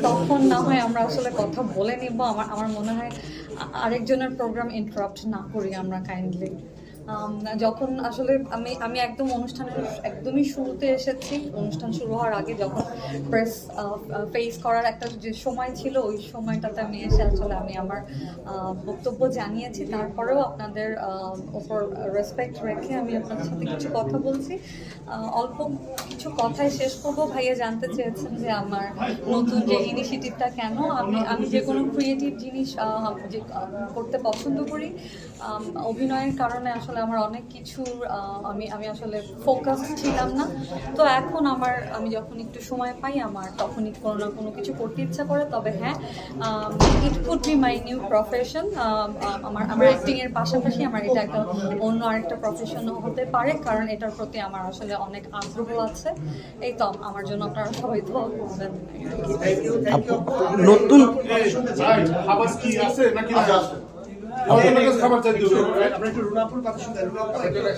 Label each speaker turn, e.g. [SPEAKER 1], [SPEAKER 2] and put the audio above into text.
[SPEAKER 1] তখন না হয় আমরা আসলে কথা বলে নিব। আমার আমার মনে হয় আরেকজনের প্রোগ্রাম ইন্টারাপ্ট না করি আমরা কাইন্ডলি যখন আসলে আমি আমি একদম অনুষ্ঠানের একদমই শুরুতে এসেছি। অনুষ্ঠান শুরু হওয়ার আগে যখন প্রেস ফেস করার একটা যে সময় ছিল, ওই সময়টাতে আমি এসে আসলে আমি আমার বক্তব্য জানিয়েছি। তারপরেও আপনাদের ওপর রেসপেক্ট রেখে আমি আপনাদের সাথে কিছু কথা বলছি। অল্প কিছু কথায় শেষ করব। ভাইয়া জানতে চেয়েছেন যে আমার নতুন যে ইনিশিয়েটিভটা কেন? আমি আমি যে কোনো ক্রিয়েটিভ জিনিস করতে পছন্দ করি অভিনয়ের কারণে আসলে আমার অনেক কিছু আমি আমি আসলে ফোকাস ছিলাম না। তো এখন আমার আমি যখন একটু সময় পাই আমার তখনই কোনো না কোনো কিছু করতে ইচ্ছা করে। তবে হ্যাঁ it could be my new profession আমার আমার অ্যাক্টিং এর পাশাপাশি আমার এটা একটা অন্য আরেকটা প্রফেশনও হতে পারে কারণ এটার প্রতি আমার আসলে অনেক আগ্রহ আছে। এই তো আমার জন্য আপনারা সবাই দোয়া করবেন।
[SPEAKER 2] নতুন
[SPEAKER 3] খাবার চাইতে হবে